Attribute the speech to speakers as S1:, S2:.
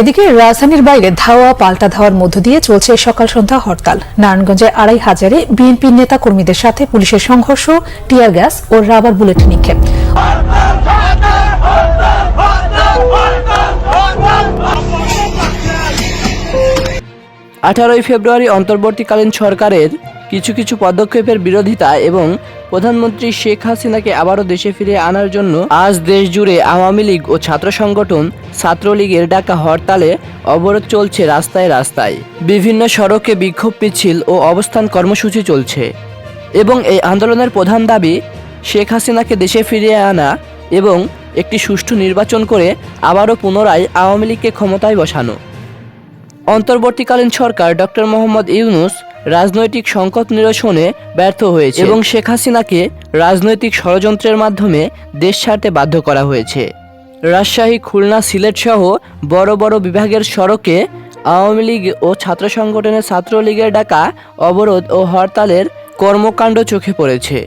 S1: এদিকে রাজধানীর বাইরে ধাওয়া, পাল্টা ধাওয়ার মধ্য দিয়ে চলছে সকাল সন্ধ্যা হরতাল। নারায়ণগঞ্জে আড়াই হাজারে বিএনপি নেতা কর্মীদের সাথে পুলিশের সংঘর্ষ, টিয়ার গ্যাস ও রাবার বুলেট নিক্ষেপ।
S2: আঠারোই ফেব্রুয়ারি অন্তর্বর্তীকালীন সরকারের কিছু কিছু পদক্ষেপের বিরোধিতা এবং প্রধানমন্ত্রী শেখ হাসিনাকে আবারও দেশে ফিরে আনার জন্য আজ দেশ জুড়ে আওয়ামী লীগ ও ছাত্র সংগঠন ছাত্রলীগের ডাকা হরতালে অবরোধ চলছে রাস্তায় রাস্তায়। বিভিন্ন সড়কে বিক্ষোভ, মিছিল ও অবস্থান কর্মসূচি চলছে এবং এই আন্দোলনের প্রধান দাবি শেখ হাসিনাকে দেশে ফিরিয়ে আনা এবং একটি সুষ্ঠু নির্বাচন করে আবারও পুনরায় আওয়ামী লীগকে ক্ষমতায় বসানো। অন্তর্বর্তীকালীন সরকার ডক্টর মোহাম্মদ ইউনুস রাজনৈতিক সংকট নিরসনে ব্যর্থ হয়েছে এবং শেখ হাসিনাকে রাজনৈতিক ষড়যন্ত্রের মাধ্যমে দেশ ছাড়তে বাধ্য করা হয়েছে। রাজশাহী, খুলনা, সিলেট সহ বড় বড় বিভাগের সড়কে আওয়ামী লীগ ও ছাত্র সংগঠনের ছাত্রলীগের ডাকা, অবরোধ ও হরতালের কর্মকাণ্ড চোখে পড়েছে।